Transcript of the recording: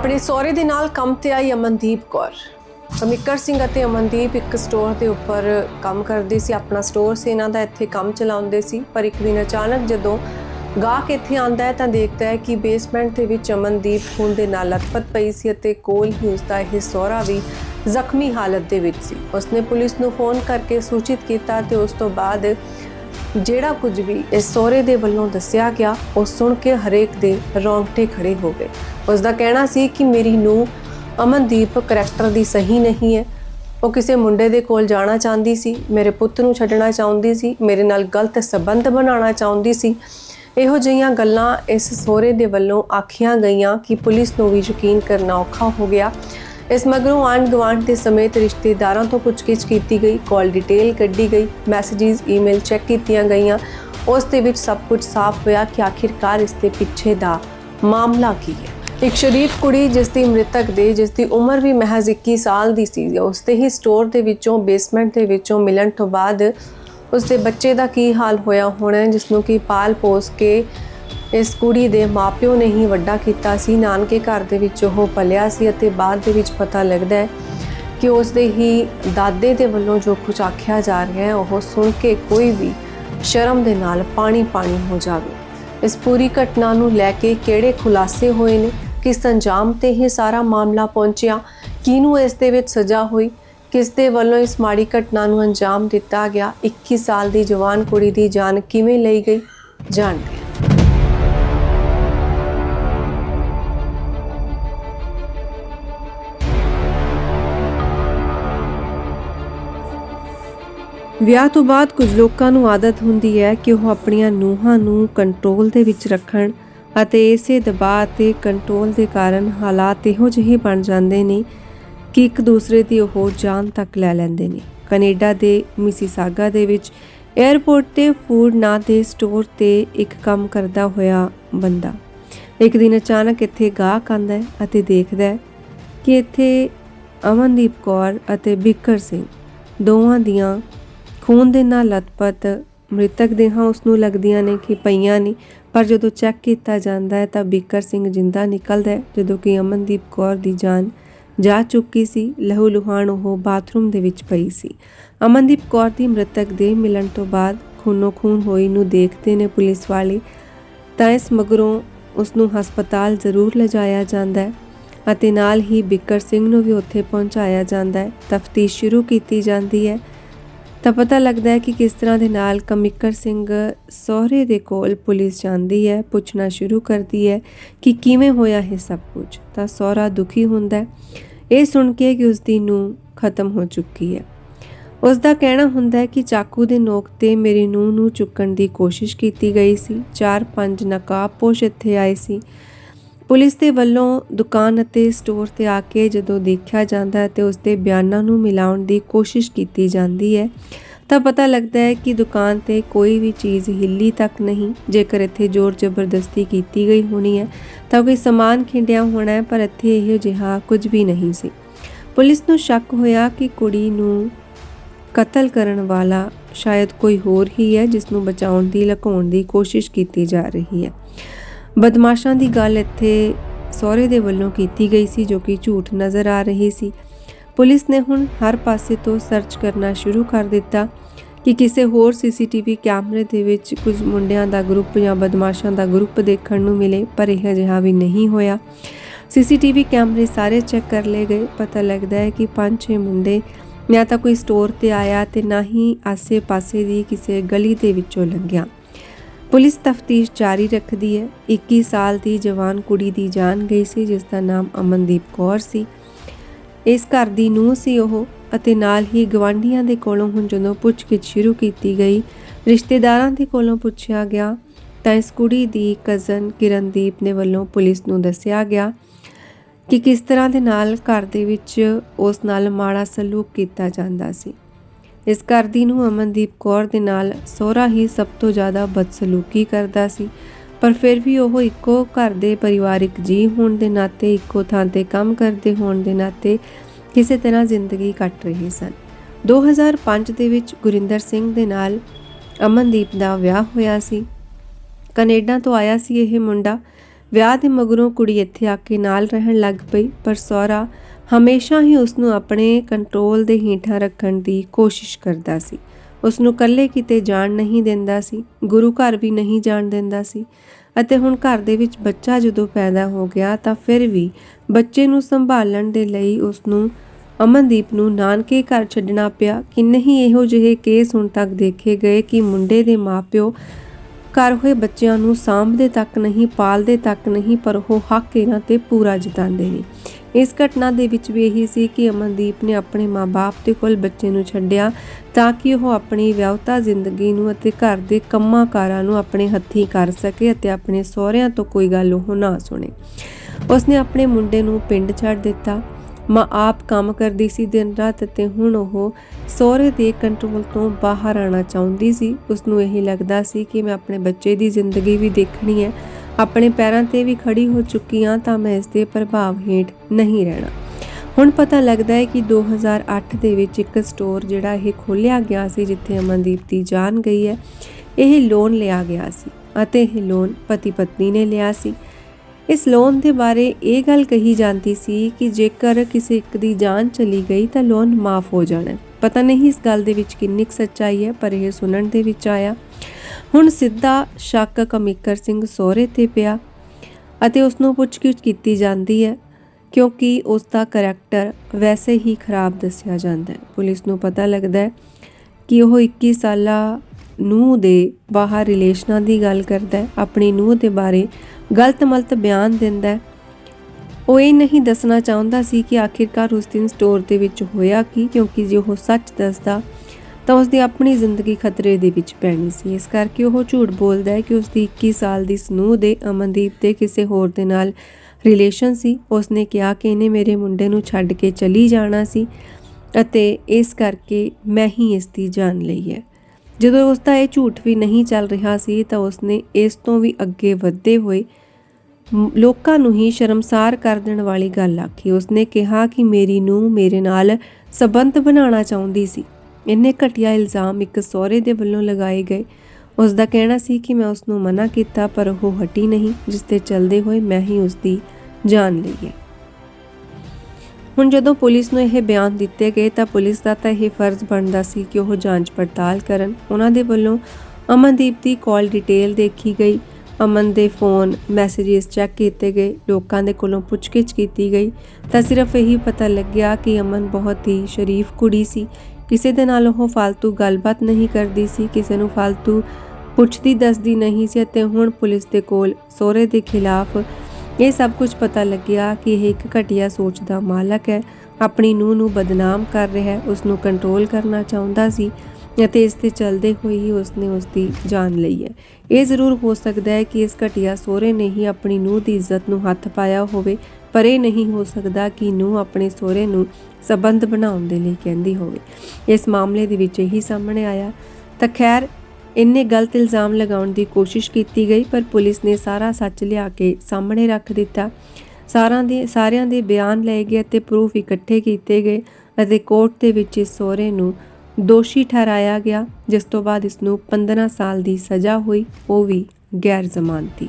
ਆਪਣੇ ਸਹੁਰੇ ਦੇ ਨਾਲ ਕੰਮ ਤੇ ਆਈ ਅਮਨਦੀਪ ਕੌਰ। ਸਮਿਕਰ ਸਿੰਘ ਅਤੇ ਅਮਨਦੀਪ ਇੱਕ ਸਟੋਰ ਦੇ ਉੱਪਰ ਕੰਮ ਕਰਦੇ ਸੀ। ਆਪਣਾ ਸਟੋਰ ਸੀ, ਇਹਨਾਂ ਦਾ ਇੱਥੇ ਕੰਮ ਚਲਾਉਂਦੇ ਸੀ। ਪਰ ਇੱਕ ਦਿਨ ਅਚਾਨਕ ਜਦੋਂ ਗਾਹਕ ਇੱਥੇ ਆਂਦਾ ਹੈ ਤਾਂ ਦੇਖਦਾ ਹੈ ਕਿ ਬੇਸਮੈਂਟ ਦੇ ਵਿੱਚ ਅਮਨਦੀਪ ਖੂਨ ਦੇ ਨਾਲ ਲਤਪਤ ਪਈ ਸੀ ਅਤੇ ਕੋਲ ਹੀ ਉਸਦਾ ਇਹ ਸਹੁਰਾ ਵੀ ਜ਼ਖਮੀ ਹਾਲਤ ਦੇ ਵਿੱਚ ਸੀ। ਉਸਨੇ ਪੁਲਿਸ ਨੂੰ ਫੋਨ ਕਰਕੇ ਸੂਚਿਤ ਕੀਤਾ ਤੇ ਉਸ ਤੋਂ ਬਾਅਦ ਜਿਹੜਾ ਕੁਝ ਵੀ ਇਸ ਸਹੁਰੇ ਦੇ ਵੱਲੋਂ ਦੱਸਿਆ ਗਿਆ, ਉਹ ਸੁਣ ਕੇ ਹਰੇਕ ਦੇ ਰੌਂਗਟੇ ਖੜੇ ਹੋ ਗਏ। ਉਸ ਦਾ ਕਹਿਣਾ ਸੀ ਕਿ ਮੇਰੀ ਨੂੰ ਅਮਨਦੀਪ ਕਰੈਕਟਰ ਦੀ ਸਹੀ ਨਹੀਂ ਹੈ। ਉਹ ਕਿਸੇ ਮੁੰਡੇ ਦੇ ਕੋਲ ਜਾਣਾ ਚਾਹੁੰਦੀ ਸੀ, ਮੇਰੇ ਪੁੱਤ ਨੂੰ ਛੱਡਣਾ ਚਾਹੁੰਦੀ ਸੀ, ਮੇਰੇ ਨਾਲ ਗਲਤ ਸਬੰਧ ਬਣਾਉਣਾ ਚਾਹੁੰਦੀ ਸੀ। ਇਹੋ ਜਿਹੀਆਂ ਗੱਲਾਂ ਇਸ ਸਹੁਰੇ ਦੇ ਵੱਲੋਂ ਆਖੀਆਂ ਗਈਆਂ ਕਿ ਪੁਲਿਸ ਨੂੰ ਵੀ ਯਕੀਨ ਕਰਨਾ ਔਖਾ ਹੋ ਗਿਆ। ਇਸ ਮਗਰੋਂ ਆਂਢ ਗੁਆਂਢ ਦੇ ਸਮੇਤ ਰਿਸ਼ਤੇਦਾਰਾਂ ਤੋਂ ਪੁੱਛਗਿੱਛ ਕੀਤੀ ਗਈ, ਕਾਲ ਡਿਟੇਲ ਕੱਢੀ ਗਈ ਮੈਸੇजेस ਈਮੇਲ ਚੈੱਕ ਕੀਤੀਆਂ ਗਈਆਂ। ਉਸ ਦੇ ਵਿੱਚ ਸਭ ਕੁਝ ਸਾਫ਼ ਹੋਇਆ ਕਿ ਆਖਿਰਕਾਰ ਇਸ ਦੇ ਪਿੱਛੇ ਦਾ ਮਾਮਲਾ ਕੀ ਹੈ। ਇੱਕ ਸ਼ਰੀਫ ਕੁੜੀ ਜਿਸ ਦੀ ਮ੍ਰਿਤਕ ਦੇ, ਜਿਸ ਦੀ ਉਮਰ ਵੀ ਮਹਿਜ਼ 21 ਸਾਲ ਦੀ ਸੀ, ਉਸ ਦੇ ਹੀ ਸਟੋਰ ਦੇ ਵਿੱਚੋਂ, ਬੇਸਮੈਂਟ ਦੇ ਵਿੱਚੋਂ ਮਿਲਣ ਤੋਂ ਬਾਅਦ ਉਸ ਦੇ ਬੱਚੇ ਦਾ ਕੀ ਹਾਲ ਹੋਇਆ ਹੋਣਾ, ਜਿਸ ਨੂੰ ਕਿ ਪਾਲ ਪੋਸ ਕੇ ਇਸ ਕੁੜੀ ਦੇ ਮਾਪਿਓ ਨੇ ਹੀ ਵੱਡਾ ਕੀਤਾ ਸੀ। ਨਾਨਕੇ ਘਰ ਦੇ ਵਿੱਚ ਉਹ ਪਲਿਆ ਸੀ ਅਤੇ ਬਾਅਦ ਦੇ ਵਿੱਚ ਪਤਾ ਲੱਗਦਾ ਹੈ ਕਿ ਉਸ ਦੇ ਹੀ ਦਾਦੇ ਦੇ ਵੱਲੋਂ ਜੋ ਕੁਝ ਆਖਿਆ ਜਾ ਰਿਹਾ ਹੈ, ਉਹ ਸੁਣ ਕੇ ਕੋਈ ਵੀ ਸ਼ਰਮ ਦੇ ਨਾਲ ਪਾਣੀ ਪਾਣੀ ਹੋ ਜਾਵੇ। ਇਸ ਪੂਰੀ ਘਟਨਾ ਨੂੰ ਲੈ ਕੇ ਕਿਹੜੇ ਖੁਲਾਸੇ ਹੋਏ ਨੇ? ਕਿਸ ਅੰਜਾਮ ਤੇ ਇਹ ਸਾਰਾ ਮਾਮਲਾ ਪਹੁੰਚਿਆ? ਕਿਹਨੂੰ ਇਸ ਦੇ ਵਿੱਚ ਸਜ਼ਾ ਹੋਈ? ਕਿਸ ਦੇ ਵੱਲੋਂ ਇਸ ਮਾੜੀ ਘਟਨਾ ਨੂੰ ਅੰਜਾਮ ਦਿੱਤਾ ਗਿਆ? 21 ਸਾਲ ਦੀ ਜਵਾਨ ਕੁੜੀ ਦੀ ਜਾਨ ਕਿਵੇਂ ਲਈ ਗਈ? ਜਾਣਦੇ ਵਿਆਹ ਤੋਂ ਬਾਅਦ ਕੁਝ ਲੋਕਾਂ ਨੂੰ ਆਦਤ ਹੁੰਦੀ ਹੈ ਕਿ ਉਹ ਆਪਣੀਆਂ ਨੂੰਹਾਂ ਨੂੰ ਕੰਟਰੋਲ ਦੇ ਵਿੱਚ ਰੱਖਣ ਅਤੇ ਇਸੇ ਦਬਾਅ ਤੇ ਕੰਟਰੋਲ ਦੇ ਕਾਰਨ ਹਾਲਾਤ ਇਹੋ ਜਿਹੇ ਬਣ ਜਾਂਦੇ ਨੇ ਕਿ ਇੱਕ ਦੂਸਰੇ ਦੀ ਉਹ ਜਾਨ ਤੱਕ ਲੈ ਲੈਂਦੇ ਨੇ। ਕੈਨੇਡਾ ਦੇ ਮਿਸੀਸਾਗਾ ਦੇ ਵਿੱਚ 에ਅਰਪੋਰਟ ਤੇ ਫੂਡ ਨਾਂ ਦੇ ਸਟੋਰ ਤੇ ਇੱਕ ਕੰਮ ਕਰਦਾ ਹੋਇਆ ਬੰਦਾ। ਇੱਕ ਦਿਨ ਅਚਾਨਕ ਇੱਥੇ ਗਾਹਕ ਆਂਦਾ ਹੈ ਅਤੇ ਦੇਖਦਾ ਹੈ ਕਿ ਇੱਥੇ ਅਮਨਦੀਪ ਕੌਰ ਅਤੇ ਬਿਕਰ ਸਿੰਘ ਦੋਵਾਂ ਦੀਆਂ ਖੂਨ ਦੇ ਨਾਲ ਲਤਪਤ ਮ੍ਰਿਤਕ ਦੇਹਾਂ ਉਸ ਨੂੰ ਲੱਗਦੀਆਂ ਨੇ ਕਿ ਪਈਆਂ ਨੇ ਪਰ ਜਦੋਂ ਚੈੱਕ ਕੀਤਾ ਜਾਂਦਾ ਹੈ ਤਾਂ ਬਿੱਕਰ ਸਿੰਘ ਜਿੰਦਾ ਨਿਕਲਦਾ ਹੈ। ਜਦੋਂ ਕਿ ਅਮਨਦੀਪ ਕੌਰ ਦੀ ਜਾਨ ਜਾ ਚੁੱਕੀ ਸੀ, ਲਹੂ ਲੁਹਾਨ ਉਹ ਬਾਥਰੂਮ ਦੇ ਵਿੱਚ ਪਈ ਸੀ। ਅਮਨਦੀਪ ਕੌਰ ਦੀ ਮ੍ਰਿਤਕ ਦੇਹ ਮਿਲਣ ਤੋਂ ਬਾਅਦ ਖੂਨੋ ਖੂਨ ਹੋਈ ਨੂੰ ਦੇਖਦੇ ਨੇ ਪੁਲਿਸ ਵਾਲੇ। ਤਾਂ ਇਸ ਮਗਰੋਂ ਉਸ ਨੂੰ ਹਸਪਤਾਲ ਜ਼ਰੂਰ ਲਿਜਾਇਆ ਜਾਂਦਾ ਹੈ ਅਤੇ ਨਾਲ ਹੀ ਬਿੱਕਰ ਸਿੰਘ ਨੂੰ ਵੀ ਉੱਥੇ ਪਹੁੰਚਾਇਆ ਜਾਂਦਾ ਹੈ। ਤਫਤੀਸ਼ ਸ਼ੁਰੂ ਕੀਤੀ ਜਾਂਦੀ ਹੈ। ਤਾਂ ਪਤਾ ਲੱਗਦਾ ਹੈ ਕਿ ਕਿਸ ਤਰ੍ਹਾਂ ਦੇ ਨਾਲ ਕਮਿਕਰ ਸਿੰਘ ਸਹੁਰੇ ਦੇ ਕੋਲ ਪੁਲਿਸ ਜਾਂਦੀ ਹੈ, ਪੁੱਛਣਾ ਸ਼ੁਰੂ ਕਰਦੀ ਹੈ ਕਿ ਕਿਵੇਂ ਹੋਇਆ ਇਹ ਸਭ ਕੁਝ। ਤਾਂ ਸਹੁਰਾ ਦੁਖੀ ਹੁੰਦਾ ਇਹ ਸੁਣ ਕੇ ਕਿ ਉਸ ਦੀ ਨੂੰ ਖਤਮ ਹੋ ਚੁੱਕੀ ਹੈ। ਉਸ ਦਾ ਕਹਿਣਾ ਹੁੰਦਾ ਹੈ ਕਿ ਚਾਕੂ ਦੇ ਨੋਕ ਤੇ ਮੇਰੀ ਨੂੰਹ ਨੂੰ ਚੁੱਕਣ ਦੀ ਕੋਸ਼ਿਸ਼ ਕੀਤੀ ਗਈ ਸੀ। ਚਾਰ ਪੰਜ ਨਕਾਬਪੋਸ਼ ਇੱਥੇ ਆਏ ਸੀ। ਪੁਲਿਸ ਦੇ ਵੱਲੋਂ ਦੁਕਾਨ ਅਤੇ ਸਟੋਰ ਤੇ ਆ ਕੇ ਜਦੋਂ ਦੇਖਿਆ ਜਾਂਦਾ ਹੈ ਤੇ ਉਸ ਦੇ ਬਿਆਨਾਂ ਨੂੰ ਮਿਲਾਉਣ ਦੀ ਕੋਸ਼ਿਸ਼ ਕੀਤੀ ਜਾਂਦੀ ਹੈ, ਤਾਂ ਪਤਾ ਲੱਗਦਾ ਹੈ ਕਿ ਦੁਕਾਨ ਤੇ ਕੋਈ ਵੀ ਚੀਜ਼ ਹਿੱਲੀ ਤੱਕ ਨਹੀਂ। ਜੇਕਰ ਇੱਥੇ ਜ਼ੋਰ ਜ਼ਬਰਦਸਤੀ ਕੀਤੀ ਗਈ ਹੋਣੀ ਹੈ, ਤਾਂ ਕੋਈ ਸਮਾਨ ਖਿੰਡਿਆ ਹੋਣਾ ਹੈ, ਪਰ ਇੱਥੇ ਇਹੋ ਜਿਹਾ ਕੁਝ ਵੀ ਨਹੀਂ ਸੀ। ਪੁਲਿਸ ਨੂੰ ਸ਼ੱਕ ਹੋਇਆ ਕਿ ਕੁੜੀ ਨੂੰ ਕਤਲ ਕਰਨ ਵਾਲਾ ਸ਼ਾਇਦ ਕੋਈ ਹੋਰ ਹੀ ਹੈ, ਜਿਸ ਨੂੰ ਬਚਾਉਣ ਦੀ, ਲੁਕਾਉਣ ਦੀ ਕੋਸ਼ਿਸ਼ ਕੀਤੀ ਜਾ ਰਹੀ ਹੈ। ਬਦਮਾਸ਼ਾਂ ਦੀ ਗੱਲ ਇੱਥੇ ਸਹੁਰੇ ਦੇ ਵੱਲੋਂ ਕੀਤੀ ਗਈ ਸੀ, ਜੋ ਕਿ ਝੂਠ ਨਜ਼ਰ ਆ ਰਹੀ ਸੀ। ਪੁਲਿਸ ਨੇ ਹੁਣ ਹਰ ਪਾਸੇ ਤੋਂ ਸਰਚ ਕਰਨਾ ਸ਼ੁਰੂ ਕਰ ਦਿੱਤਾ ਕਿ ਕਿਸੇ ਹੋਰ ਸੀਸੀਟੀਵੀ ਕੈਮਰੇ ਦੇ ਵਿੱਚ ਕੁਝ ਮੁੰਡਿਆਂ ਦਾ ਗਰੁੱਪ ਜਾਂ ਬਦਮਾਸ਼ਾਂ ਦਾ ਗਰੁੱਪ ਦੇਖਣ ਨੂੰ ਮਿਲੇ, ਪਰ ਇਹ ਅਜਿਹਾ ਵੀ ਨਹੀਂ ਹੋਇਆ। ਸੀਸੀਟੀਵੀ ਕੈਮਰੇ ਸਾਰੇ ਚੈੱਕ ਕਰ ਲਏ ਗਏ। ਪਤਾ ਲੱਗਦਾ ਹੈ ਕਿ ਪੰਜ ਛੇ ਮੁੰਡੇ ਨਾ ਤਾਂ ਕੋਈ ਸਟੋਰ ਤੇ ਆਇਆ ਤੇ ਨਾ ਹੀ ਆਸੇ-ਪਾਸੇ ਦੀ ਕਿਸੇ ਗਲੀ ਦੇ ਵਿੱਚੋਂ ਲੰਘਿਆ। ਪੁਲਿਸ ਤਫਤੀਸ਼ ਜਾਰੀ ਰੱਖਦੀ ਹੈ। 21 ਸਾਲ ਦੀ ਜਵਾਨ ਕੁੜੀ ਦੀ ਜਾਨ ਗਈ ਸੀ, ਜਿਸ ਦਾ ਨਾਮ ਅਮਨਦੀਪ ਕੌਰ ਸੀ। ਇਸ ਘਰ ਦੀ ਨੂੰਹ ਸੀ ਉਹ ਅਤੇ ਨਾਲ ਹੀ ਗਵਾਂਢੀਆਂ ਦੇ ਕੋਲੋਂ ਹੁਣ ਜਦੋਂ ਪੁੱਛਗਿੱਛ ਸ਼ੁਰੂ ਕੀਤੀ ਗਈ, ਰਿਸ਼ਤੇਦਾਰਾਂ ਦੇ ਕੋਲੋਂ ਪੁੱਛਿਆ ਗਿਆ ਤਾਂ ਇਸ ਕੁੜੀ ਦੀ ਕਜ਼ਨ ਕਿਰਨਦੀਪ ਨੇ ਵੱਲੋਂ ਪੁਲਿਸ ਨੂੰ ਦੱਸਿਆ ਗਿਆ ਕਿ ਕਿਸ ਤਰ੍ਹਾਂ ਦੇ ਨਾਲ ਘਰ ਦੇ ਵਿੱਚ ਉਸ ਨਾਲ ਮਾੜਾ ਸਲੂਕ ਕੀਤਾ ਜਾਂਦਾ ਸੀ। ਇਸ ਘਰ ਦੀ ਨੂੰ ਅਮਨਦੀਪ ਕੌਰ ਦੇ ਨਾਲ ਸਹੁਰਾ ਹੀ ਸਭ ਤੋਂ ਜ਼ਿਆਦਾ ਬਦਸਲੂਕੀ ਕਰਦਾ ਸੀ। ਪਰ ਫਿਰ ਵੀ ਉਹ ਇੱਕੋ ਘਰ ਦੇ ਪਰਿਵਾਰਿਕ ਜੀ ਹੋਣ ਦੇ ਨਾਤੇ, ਇੱਕੋ ਥਾਂ ਤੇ ਕੰਮ ਕਰਦੇ ਹੋਣ ਦੇ ਨਾਤੇ ਕਿਸੇ ਤਰ੍ਹਾਂ ਜ਼ਿੰਦਗੀ ਕੱਟ ਰਹੇ ਸਨ। 2005 ਦੇ ਵਿੱਚ ਗੁਰਿੰਦਰ ਸਿੰਘ ਦੇ ਨਾਲ ਅਮਨਦੀਪ ਦਾ ਵਿਆਹ ਹੋਇਆ ਸੀ। ਕੈਨੇਡਾ ਤੋਂ ਆਇਆ ਸੀ ਇਹ ਮੁੰਡਾ। ਵਿਆਹ ਦੇ ਮਗਰੋਂ ਕੁੜੀ ਇੱਥੇ ਆ ਕੇ ਨਾਲ ਰਹਿਣ ਲੱਗ ਪਈ, ਪਰ ਸਹੁਰਾ ਹਮੇਸ਼ਾ ਹੀ ਉਸ ਨੂੰ ਆਪਣੇ ਕੰਟਰੋਲ ਦੇ ਹੇਠਾਂ ਰੱਖਣ ਦੀ ਕੋਸ਼ਿਸ਼ ਕਰਦਾ ਸੀ। ਉਸ ਨੂੰ ਇਕੱਲੇ ਕਿਤੇ ਜਾਣ ਨਹੀਂ ਦਿੰਦਾ ਸੀ, ਗੁਰੂ ਘਰ ਵੀ ਨਹੀਂ ਜਾਣ ਦਿੰਦਾ ਸੀ ਅਤੇ ਹੁਣ ਘਰ ਦੇ ਵਿੱਚ ਬੱਚਾ ਜਦੋਂ ਪੈਦਾ ਹੋ ਗਿਆ ਤਾਂ ਫਿਰ ਵੀ ਬੱਚੇ ਨੂੰ ਸੰਭਾਲਣ ਦੇ ਲਈ ਉਸ ਨੂੰ ਅਮਨਦੀਪ ਨੂੰ ਨਾਨਕੇ ਘਰ ਛੱਡਣਾ ਪਿਆ ਕਿ ਨਹੀਂ ਇਹੋ ਜਿਹੇ ਕੇਸ ਹੁਣ ਤੱਕ ਦੇਖੇ ਗਏ ਕਿ ਮੁੰਡੇ ਦੇ ਮਾਪਿਓ ਘਰ ਹੋਏ ਬੱਚਿਆਂ ਨੂੰ ਸਾਂਭਦੇ ਤੱਕ ਨਹੀਂ, ਪਾਲਦੇ ਤੱਕ ਨਹੀਂ, ਪਰ ਉਹ ਹੱਕ ਇਹਨਾਂ ਤੇ ਪੂਰਾ ਜਤਾਉਂਦੇ ਨੇ। ਇਸ ਘਟਨਾ ਦੇ ਵਿੱਚ ਵੀ ਇਹੀ ਸੀ ਕਿ ਅਮਨਦੀਪ ਨੇ ਆਪਣੇ ਮਾਪੇ ਦੇ ਕੋਲ ਬੱਚੇ ਨੂੰ ਛੱਡਿਆ ਤਾਂ ਕਿ ਉਹ ਆਪਣੀ ਵਿਆਹਤਾ ਜ਼ਿੰਦਗੀ ਨੂੰ ਅਤੇ ਘਰ ਦੇ ਕੰਮਾਂ ਕਾਰਾਂ ਨੂੰ ਆਪਣੇ ਹੱਥੀਂ ਕਰ ਸਕੇ ਅਤੇ ਆਪਣੇ ਸਹੁਰਿਆਂ ਤੋਂ ਕੋਈ ਗੱਲ ਉਹ ਨਾ ਸੁਣੇ। ਉਸਨੇ ਆਪਣੇ ਮੁੰਡੇ ਨੂੰ ਪਿੰਡ ਛੱਡ ਦਿੱਤਾ। ਮਾਂ ਆਪ ਕੰਮ ਕਰਦੀ ਸੀ ਦਿਨ ਰਾਤ ਤੇ ਹੁਣ ਉਹ ਸਹੁਰੇ ਦੇ ਕੰਟਰੋਲ ਤੋਂ ਬਾਹਰ ਆਣਾ ਚਾਹੁੰਦੀ ਸੀ। ਉਸ ਨੂੰ ਇਹ ਲੱਗਦਾ ਸੀ ਕਿ ਮੈਂ ਆਪਣੇ ਬੱਚੇ ਦੀ ਜ਼ਿੰਦਗੀ ਵੀ ਦੇਖਣੀ ਹੈ। ਆਪਣੇ ਪੈਰਾਂ ਤੇ ਵੀ ਖੜੀ ਹੋ ਚੁੱਕੀ ਹਾਂ ਤਾਂ ਮੈਂ ਇਸ ਦੇ ਪ੍ਰਭਾਵ ਹੇਠ ਨਹੀਂ ਰਹਿਣਾ। ਹੁਣ ਪਤਾ ਲੱਗਦਾ ਹੈ ਕਿ 2008 ਦੇ ਵਿੱਚ ਇੱਕ ਸਟੋਰ ਜਿਹੜਾ ਇਹ ਖੋਲ੍ਹਿਆ ਗਿਆ ਸੀ, ਜਿੱਥੇ ਅਮਨਦੀਪ ਦੀ ਜਾਨ ਗਈ ਹੈ, ਇਹ ਲੋਨ ਲਿਆ ਗਿਆ ਸੀ ਅਤੇ ਇਹ ਲੋਨ ਪਤੀ ਪਤਨੀ ਨੇ ਲਿਆ ਸੀ। ਇਸ ਲੋਨ ਦੇ ਬਾਰੇ ਇਹ ਗੱਲ ਕਹੀ ਜਾਂਦੀ ਸੀ ਕਿ ਜੇਕਰ ਕਿਸੇ ਇੱਕ ਦੀ ਜਾਨ ਚਲੀ ਗਈ ਤਾਂ ਲੋਨ ਮਾਫ ਹੋ ਜਾਣਾ ਪਤਾ ਨਹੀਂ ਇਸ ਗੱਲ ਦੇ ਵਿੱਚ ਕਿੰਨੀ ਕੁ ਸੱਚਾਈ ਹੈ, ਪਰ ਇਹ ਸੁਣਨ ਦੇ ਵਿੱਚ ਆਇਆ ਹੁਣ ਸਿੱਧਾ ਸ਼ੱਕ ਕਮਿਕਰ ਸਿੰਘ ਸੋਹਰੇ ਤੇ ਪਿਆ ਅਤੇ ਉਸ ਨੂੰ ਪੁੱਛਗਿੱਛ ਕੀਤੀ ਜਾਂਦੀ ਹੈ, ਕਿਉਂਕਿ ਉਸ ਦਾ ਕਰੈਕਟਰ ਵੈਸੇ ਹੀ ਖਰਾਬ ਦੱਸਿਆ ਜਾਂਦਾ ਹੈ। ਪੁਲਿਸ ਨੂੰ ਪਤਾ ਲੱਗਦਾ ਹੈ ਕਿ ਉਹ 21 ਸਾਲਾ ਨੂੰਹ ਦੇ ਬਾਹਰ ਰਿਲੇਸ਼ਨਾਂ ਦੀ ਗੱਲ ਕਰਦਾ ਹੈ, ਆਪਣੀ ਨੂੰਹ ਦੇ ਬਾਰੇ ਗਲਤ ਮਲਤ ਬਿਆਨ ਦਿੰਦਾ ਹੈ। ਉਹ ਇਹ ਨਹੀਂ ਦੱਸਣਾ ਚਾਹੁੰਦਾ ਸੀ ਕਿ ਆਖਿਰਕਾਰ ਉਸ ਦਿਨ ਸਟੋਰ ਦੇ ਵਿੱਚ ਹੋਇਆ ਕੀ, ਕਿਉਂਕਿ ਜੇ ਉਹ ਸੱਚ ਦੱਸਦਾ ਤਾਂ ਉਸ ਦੀ ਆਪਣੀ ਜ਼ਿੰਦਗੀ ਖਤਰੇ ਦੇ ਵਿੱਚ ਪੈਣੀ ਸੀ। ਇਸ ਕਰਕੇ ਉਹ ਝੂਠ ਬੋਲਦਾ ਹੈ ਕਿ ਉਸ ਦੀ 21 ਸਾਲ ਦੀ ਸਨੂ ਦੇ ਅਮਨਦੀਪ ਦੇ ਕਿਸੇ ਹੋਰ ਦੇ ਨਾਲ ਰਿਲੇਸ਼ਨ ਸੀ। ਉਸਨੇ ਕਿਹਾ ਕਿ ਇਹਨੇ ਮੇਰੇ ਮੁੰਡੇ ਨੂੰ ਛੱਡ ਕੇ ਚਲੀ ਜਾਣਾ ਸੀ ਅਤੇ ਇਸ ਕਰਕੇ ਮੈਂ ਹੀ ਇਸ ਦੀ ਜਾਨ ਲਈ ਹੈ। ਜਦੋਂ ਉਸ ਦਾ ਇਹ ਝੂਠ ਵੀ ਨਹੀਂ ਚੱਲ ਰਿਹਾ ਸੀ ਤਾਂ ਉਸਨੇ ਇਸ ਤੋਂ ਵੀ ਅੱਗੇ ਵੱਧਦੇ ਹੋਏ ਲੋਕਾਂ ਨੂੰ ਹੀ ਸ਼ਰਮਸਾਰ ਕਰ ਦੇਣ ਵਾਲੀ ਗੱਲ ਆਖੀ। ਉਸਨੇ ਕਿਹਾ ਕਿ ਮੇਰੀ ਨੂੰ ਮੇਰੇ ਨਾਲ ਸਬੰਧ ਬਣਾਉਣਾ ਚਾਹੁੰਦੀ ਸੀ। ਇੰਨੇ ਘਟੀਆ ਇਲਜ਼ਾਮ ਇੱਕ ਸਹੁਰੇ ਦੇ ਵੱਲੋਂ ਲਗਾਏ ਗਏ। ਉਸ ਦਾ ਕਹਿਣਾ ਸੀ ਕਿ ਮੈਂ ਉਸ ਨੂੰ ਮਨਾ ਕੀਤਾ, ਪਰ ਉਹ ਹਟੀ ਨਹੀਂ, ਜਿਸ ਤੇ ਚੱਲਦੇ ਹੋਏ ਮੈਂ ਹੀ ਉਸ ਦੀ ਜਾਨ ਲਈ ਹੈ। ਹੁਣ ਜਦੋਂ ਪੁਲਿਸ ਨੂੰ ਇਹ ਬਿਆਨ ਦਿੱਤੇ ਗਏ, ਤਾਂ ਪੁਲਿਸ ਦਾ ਤਾਂ ਇਹ ਫਰਜ਼ ਬਣਦਾ ਸੀ ਕਿ ਉਹ ਜਾਂਚ ਪੜਤਾਲ ਕਰਨ। ਉਹਨਾਂ ਦੇ ਵੱਲੋਂ ਅਮਨਦੀਪ ਦੀ ਕਾਲ ਡਿਟੇਲ ਦੇਖੀ ਗਈ। ਅਮਨ ਦੇ ਫੋਨ ਮੈਸੇजेस ਚੈੱਕ ਕੀਤੇ ਗਏ। ਲੋਕਾਂ ਦੇ ਕੋਲੋਂ ਪੁੱਛਗਿੱਛ ਕੀਤੀ ਗਈ। ਤਾਂ ਸਿਰਫ ਇਹੀ ਪਤਾ ਲੱਗਿਆ ਕਿ ਅਮਨ ਬਹੁਤ ਹੀ ਸ਼ਰੀਫ ਕੁੜੀ ਸੀ। ਕਿਸੇ ਦੇ ਨਾਲ ਉਹ ਫालतू ਗੱਲਬਾਤ ਨਹੀਂ ਕਰਦੀ ਸੀ, ਕਿਸੇ ਨੂੰ ਫालतू ਪੁੱਛਦੀ ਦੱਸਦੀ ਨਹੀਂ ਸੀ ਅਤੇ ਹੁਣ ਪੁਲਿਸ ਦੇ ਕੋਲ ਸੋਹਰੇ ਦੇ ਖਿਲਾਫ ਇਹ ਸਭ ਕੁਝ ਪਤਾ ਲੱਗਿਆ ਕਿ ਇਹ ਇੱਕ ਘਟੀਆ ਸੋਚ ਦਾ ਮਾਲਕ ਹੈ। ਆਪਣੀ ਨੂੰਹ ਨੂੰ ਬਦਨਾਮ ਕਰ ਰਿਹਾ ਹੈ ਉਸ ਨੂੰ ਕੰਟਰੋਲ ਕਰਨਾ ਚਾਹੁੰਦਾ ਸੀ ਅਤੇ ਇਸ ਤੇ ਚੱਲਦੇ ਹੋਏ ਹੀ ਉਸਨੇ ਉਸ ਦੀ ਜਾਨ ਲਈ ਹੈ। ਇਹ ਜ਼ਰੂਰ ਹੋ ਸਕਦਾ ਹੈ ਕਿ ਇਸ ਘਟੀਆ ਸੋਹਰੇ ਨੇ ਹੀ ਆਪਣੀ ਨੂੰਹ ਦੀ ਇੱਜ਼ਤ ਨੂੰ ਹੱਥ ਪਾਇਆ ਹੋਵੇ ਪਰ ਇਹ ਨਹੀਂ ਹੋ ਸਕਦਾ ਕਿ ਨੂੰ ਆਪਣੇ ਸੋਹਰੇ ਨੂੰ ਸਬੰਧ ਬਣਾਉਣ ਦੇ ਲਈ ਕਹਿੰਦੀ ਹੋਵੇ। ਇਸ ਮਾਮਲੇ ਦੇ ਵਿੱਚ ਇਹੀ ਸਾਹਮਣੇ ਆਇਆ। ਤਾਂ ਖੈਰ, ਇੰਨੇ ਗਲਤ ਇਲਜ਼ਾਮ ਲਗਾਉਣ ਦੀ ਕੋਸ਼ਿਸ਼ ਕੀਤੀ ਗਈ, ਪਰ ਪੁਲਿਸ ਨੇ ਸਾਰਾ ਸੱਚ ਲਿਆ ਕੇ ਸਾਹਮਣੇ ਰੱਖ ਦਿੱਤਾ। ਸਾਰਿਆਂ ਦੇ ਸਾਰਿਆਂ ਦੇ ਬਿਆਨ ਲਏ ਗਏ ਅਤੇ ਪ੍ਰੂਫ ਇਕੱਠੇ ਕੀਤੇ ਗਏ ਅਤੇ ਕੋਰਟ ਦੇ ਵਿੱਚ ਇਸ ਸਹੁਰੇ ਨੂੰ ਦੋਸ਼ੀ ਠਹਿਰਾਇਆ ਗਿਆ, ਜਿਸ ਤੋਂ ਬਾਅਦ ਇਸ ਨੂੰ 15 ਸਾਲ ਦੀ ਸਜ਼ਾ ਹੋਈ, ਉਹ ਵੀ ਗੈਰ ਜ਼ਮਾਨਤੀ।